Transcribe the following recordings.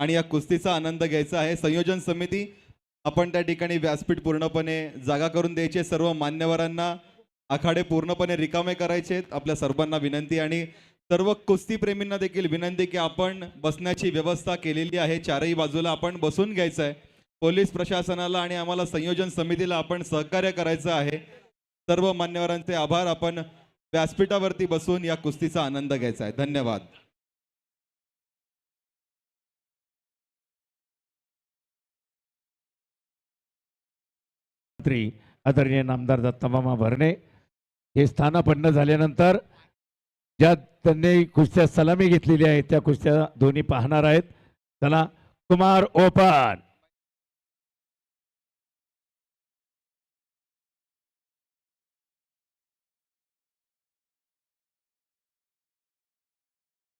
आणि या कुस्तीचा आनंद घ्यायचा आहे. संयोजन समिती आपण त्या ठिकाणी व्यासपीठ पूर्णपणे जागा करून द्यायचे सर्व मान्यवरांना आखाडे पूर्णपणे रिकामे करायचे आपल्या सर्वांना विनंती आणि सर्व कुस्तीप्रेमींना देखील विनंती की आपण बसण्याची व्यवस्था केलेली आहे. चारही बाजूला आपण बसून घ्यायचं आहे. पोलीस प्रशासनाला आणि आम्हाला संयोजन समितीला आपण सहकार्य करायचं आहे. सर्व मान्यवरांचे आभार. आपण व्यासपीठावरती बसून या कुस्तीचा आनंद घ्यायचा आहे. धन्यवाद. मंत्री आदरणीय नामदार दत्तामामा भरणे. हे स्थानापन्न झाल्यानंतर ज्या त्यांनी कुस्त्या सलामी घेतलेली आहे त्या कुस्त्या दोन्ही पाहणार आहेत. चला कुमार ओपन.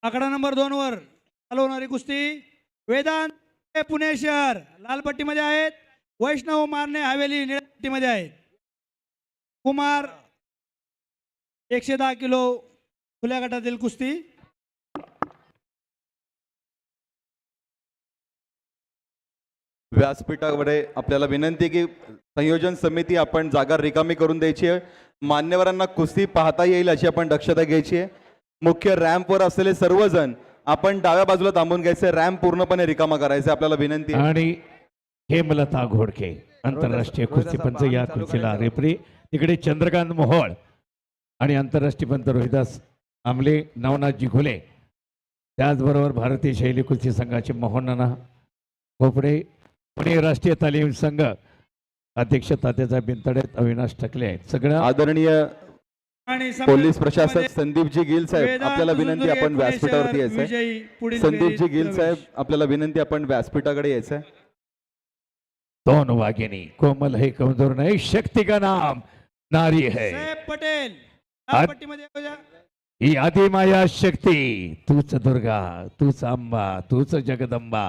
आकडा नंबर दोन वर चालवणारी कुस्ती वेदांत पुणे शहर लालपट्टीमध्ये आहेत. वैष्णव मारणे हवेली पट्टीमध्ये आहेत. कुमार एकशे दहा किलो खुल्या गटातील कुस्ती. व्यासपीठाकडे आपल्याला विनंती की संयोजन समिती आपण जागा रिकामी करून द्यायची आहे. मान्यवरांना कुस्ती पाहता येईल अशी आपण दक्षता घ्यायची आहे. मुख्य रॅम्पवर असलेले सर्वजण आपण डाव्या बाजूला थांबून घ्यायचे रॅम्प पूर्णपणे रिकामा करायचे आपल्याला विनंती आहे. आणि हेमलता घोडके. आंतरराष्ट्रीय कुस्तीपंच या कुस्तीला रेफरी तिकडे चंद्रकांत मोहोळ आणि आंतरराष्ट्रीय पंत रोहिदास आमले नवनाथजी घुले त्याचबरोबर भारतीय शैली कुस्ती संघाचे मोहन नाना खोपडे. पुणे राष्ट्रीय तालीम संघ अध्यक्ष तात्याचा बिनतडेत अविनाश टकले आहेत. सगळ्या आदरणीय पोलीस प्रशासक संदीपजी गिल साहेब आपल्याला विनंती आपण पुणे व्यासपीठावरती पुढील संदीपजी गिल. साहेब आपल्याला विनंती आपण व्यासपीठाकडे यायचंय. दोन वाघिनी कोमल है कमजोर नहीं शक्ति का नाम नारी है। पटेल. ही आदिमाया शक्ती तूच दुर्गा तूच अंबा तूच जगदंबा।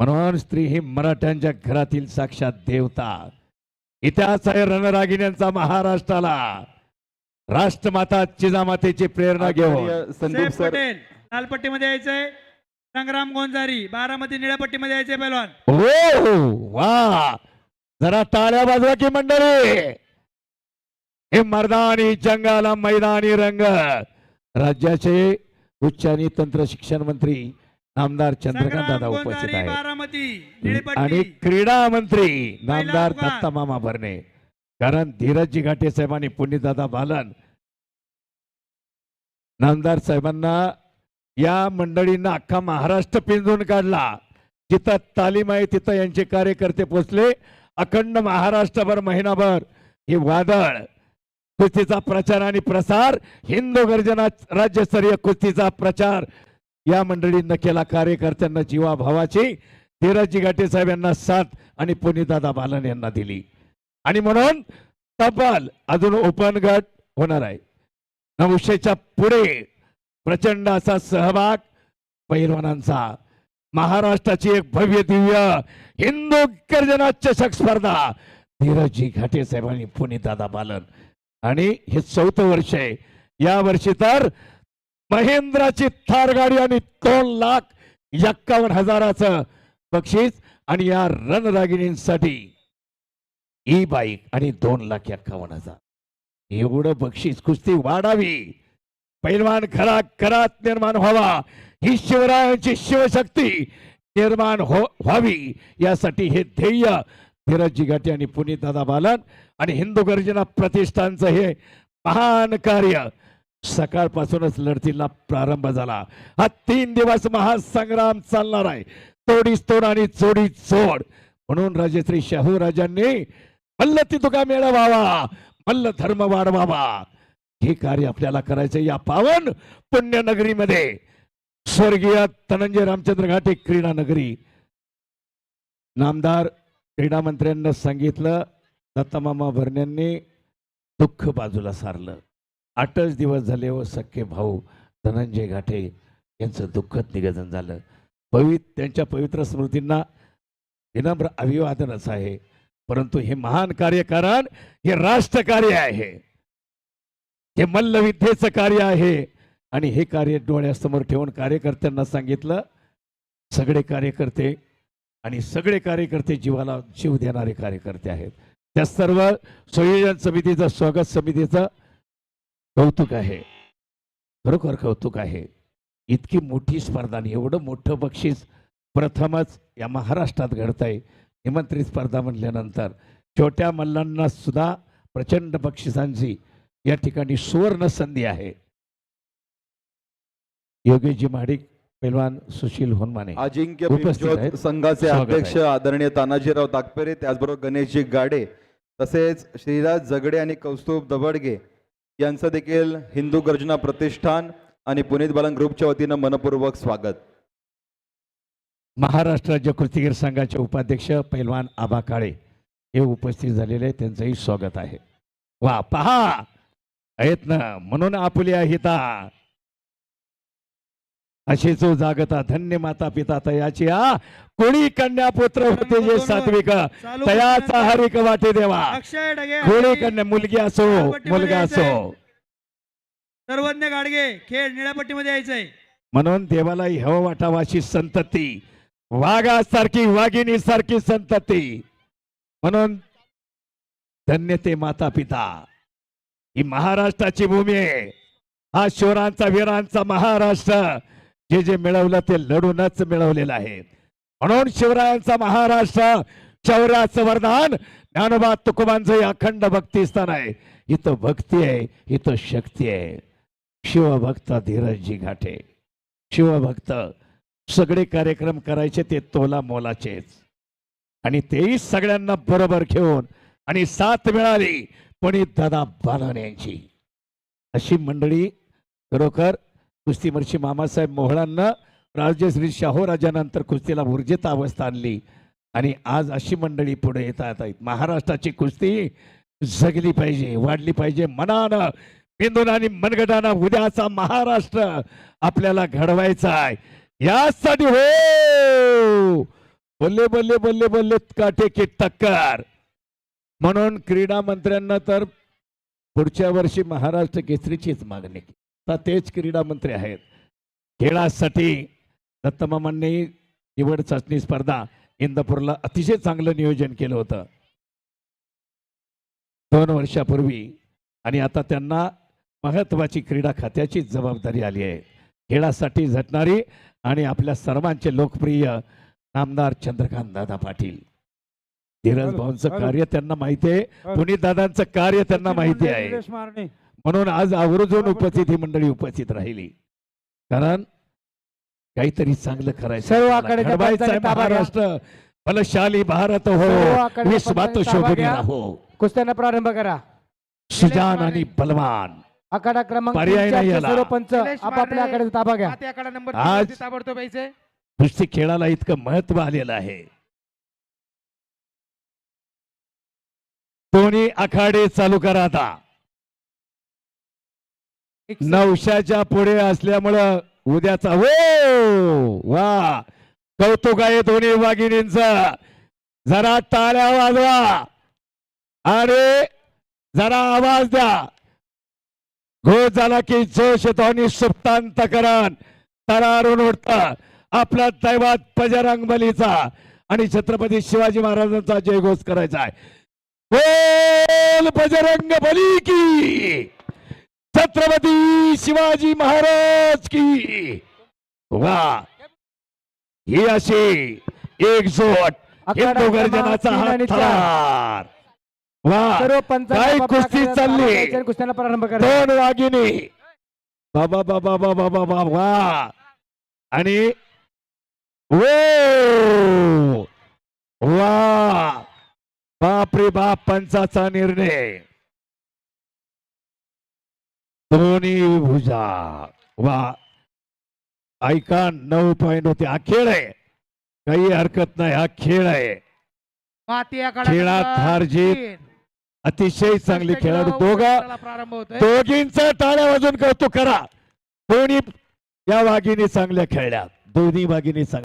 म्हणून स्त्री ही मराठ्यांच्या घरातील साक्षात देवता। इतिहास आहे रणरागिण्यांचा महाराष्ट्राला। राष्ट्रमाता जिजामातेची प्रेरणा घेऊन। संदीप सर पटेल लाल पट्टीमध्ये यायचंय। संग्राम गोंजारी बारामती निळ्या पट्टीमध्ये यायचंय पहिलवान. ओ वा. जरा टाळ्या वाजवा की मंडळी. हे मर्दानी जंगाला मैदानी रंग. राज्याचे उच्च आणि तंत्र शिक्षण मंत्री नामदार चंद्रकांत दादा उपस्थित आहेत. निळी आणि क्रीडा मंत्री नामदार. दत्ता मामा भरणे कारण धीरजजी घाटे साहेबांनी पुण्यदादा बालन. नामदार साहेबांना या मंडळींना अख्खा महाराष्ट्र पिंजून काढला. जिथं तालीम आहे तिथं यांचे कार्यकर्ते पोचले. अखंड महाराष्ट्रभर महिनाभर हे वादळ कुस्तीचा प्रचार आणि प्रसार हिंदू गर्जना राज्यस्तरीय कुस्तीचा प्रचार या मंडळींना केला. कार्यकर्त्यांना जीवाभावाची धीरजी गाठे साहेब यांना साथ आणि पुनीदादा बालन यांना दिली. आणि म्हणून तब्बल अजून ओपन गट होणार आहे. नऊशेच्या पुढे प्रचंड असा सहभाग पैलवानांचा. महाराष्ट्राची एक भव्य दिव्य हिंदू गर्जना चषक स्पर्धा धीरजी घाटे साहेबांनी दादा बालन. आणि हे चौथं वर्ष आहे. या वर्षी तर महेंद्राची थार गाडी आणि दोन लाख एक्कावन्न हजाराचं बक्षीस आणि या रणरागिणींसाठी ई बाईक आणि दोन लाख एक्कावन्न हजार. एवढं बक्षीस कुस्ती वाढावी. पैलवान खरा खरात निर्माण व्हावा. ही शिवरायांची शिवशक्ती निर्माण हो व्हावी. यासाठी हे ध्येय धीरजी घाटे आणि पुनीतदादा बालन आणि हिंदू गर्जना प्रतिष्ठानचं हे महान कार्य सकाळपासूनच लढतीला प्रारंभ झाला. हा तीन दिवस महासंग्राम चालणार आहे. तोडीच तोड आणि चोडी चोड म्हणून राजश्री शाहू राजांनी मल्ल तितुका तुका व्हावा मल्ल धर्म वाढवावा. हे कार्य आपल्याला करायचं या पावन पुण्यनगरीमध्ये. स्वर्गीय धनंजय रामचंद्र घाटे क्रीडा नगरी. नामदार क्रीडा मंत्र्यांना सांगितलं दत्तमामा भरण्यांनी दुःख बाजूला सारलं. आठच दिवस झाले व सख्खे भाऊ धनंजय घाटे यांचं दुःखद निगदन झालं. पवित त्यांच्या पवित्र स्मृतींना विनम्र अभिवादनच आहे. परंतु हे महान कार्यकारण हे राष्ट्रकार्य आहे. हे मल्लविद्येचं कार्य आहे. आणि हे कार्य डोळ्यासमोर ठेवून कार्यकर्त्यांना सांगितलं सगळे कार्यकर्ते आणि सगळे कार्यकर्ते जीवाला जीव देणारे कार्यकर्ते आहेत. त्या सर्व संयोजन समितीचं स्वागत समितीचं कौतुक आहे. खरोखर कौतुक आहे. इतकी मोठी स्पर्धा आणि एवढं मोठं बक्षीस प्रथमच या महाराष्ट्रात घडत आहे निमंत्रित स्पर्धा म्हटल्यानंतर छोट्या मल्लांना सुद्धा प्रचंड बक्षिसांची या ठिकाणी सुवर्ण संधी आहे योगेशजी महाडिक पैलवान सुशील होनमाने अजिंक्य. संघाचे अध्यक्ष. आदरणीय तानाजीराव ताकपेरे त्याचबरोबर गणेशजी गाडे तसेच श्रीराज जगडे आणि कौस्तुभ दबडगे यांचं देखील हिंदू गर्जना प्रतिष्ठान आणि पुनीत बालन ग्रुपच्या वतीनं मनपूर्वक स्वागत महाराष्ट्र राज्य कुस्तीगीर संघाचे उपाध्यक्ष पैलवान आबा काळे हे उपस्थित झालेले. त्यांचंही स्वागत आहे वा पहा आहेत ना? म्हणून आपुल्या हिता. अशी जो जागता धन्य माता पिता तयाची आ कोणी कन्या पुत्र होते जे सात्विक? तयाचा हरिक वाटे देवा. कोणी कन्या? मुलगी असो मुलगा असो. सर्वज्ञ गाडगे खेळ निळ्यापट्टीमध्ये यायचंय. म्हणून देवाला हवं वाटावं अशी संतती. वाघासारखी वाघिणी सारखी संतती. म्हणून धन्य ते माता पिता ही महाराष्ट्राची भूमी आहे. हा शोरांचा वीरांचा महाराष्ट्र. जे जे मिळवलं ते लढूनच मिळवलेलं आहे. म्हणून शिवरायांचा महाराष्ट्र शौर्याचं वरदान ज्ञानोबा तुकोबांचं हे अखंड भक्तिस्थान आहे. इथं भक्ती आहे इथं शक्ती आहे. शिवभक्त धीरजजी घाटे. शिवभक्त सगळे कार्यक्रम करायचे ते तोला मोलाचेच. आणि तेही सगळ्यांना बरोबर घेऊन आणि साथ मिळाली. पंडित दादा बालन यांची. अशी मंडळी खरोखर कुस्तीमर्षी मामासाहेब मोहळांना राजश्री शाहू राजानंतर कुस्तीला ऊर्जित अवस्था आणली. आणि आज अशी मंडळी पुढे येत आहेत महाराष्ट्राची कुस्ती जगली पाहिजे वाढली पाहिजे मनानं. बिंदून आणि मनगटानं उद्याचा महाराष्ट्र आपल्याला घडवायचा आहे. यासाठी हो! बल्ले बल्ले बल्ले बल्ले काटे की टक्कर. म्हणून क्रीडा मंत्र्यांना तर पुढच्या वर्षी महाराष्ट्र केसरीचीच मागणी केली. आता तेच क्रीडा मंत्री आहेत. खेळासाठी दत्तमामांनी निवड चाचणी स्पर्धा इंदापूरला अतिशय चांगलं नियोजन केलं होतं. दोन वर्षापूर्वी आणि आता त्यांना महत्वाची क्रीडा खात्याची जबाबदारी आली आहे. खेळासाठी झटणारी आणि आपल्या सर्वांचे लोकप्रिय नामदार चंद्रकांत दादा पाटील. धीरज भाऊंचं कार्य त्यांना माहिती आहे. पुनीत दादांचं कार्य त्यांना माहिती आहे. म्हणून आज आवर्जून उपस्थित ही मंडळी उपस्थित राहिली. कारण काहीतरी चांगलं करायचं. महाराष्ट्र. बलशाली भारत हो. विश्वात शोभून घ्या. राहो. कुस्त्यांना प्रारंभ करा. सुजान आणि बलवान. आखाडा क्रमांक पर्याय नाही पंच ताबा घ्या. आज- कुस्ती खेळाला इतकं महत्त्व आलेलं आहे. दोन्ही आखाडे चालू करा आता. नवशाच्या पुढे असल्यामुळं उद्याचा हो वा! कौतुक आहे दोन्ही वाघिणींचं. जरा टाळ्या वाजवा. आणि जरा आवाज द्या. घोष झाला की जोश येतो आणि सुप्तांतकरण तरारून उठत. आपला दैवात बजरंग बलीचा आणि छत्रपती शिवाजी महाराजांचा जयघोष करायचा आहे. बोल बजरंग बली की। छत्रपती शिवाजी महाराज की। वा. ही अशी एकजोट हिंदू गर्जनाचा. हात सर्व काय कुस्ती चालली? कुस्त्यांना प्रारंभ करा. दोन वाघिणी. बाबा बाबा बाबा बाबा वा. आणि वो वा. बाप रे बाप पंचाचा निर्णय. दोन्ही भुजा. वा. ऐका नऊ पॉइंट होते. हा खेळ आहे. काही हरकत नाही हा खेळ आहे. खेळात हार जीत. अतिशय चांगले खेळाडू. दोघं दोघींचं टाळ्या वाजून कौतुक करा. दोन्ही या वाघिणी चांगल्या खेळल्या. दोन्ही वाघिणी चांगल्या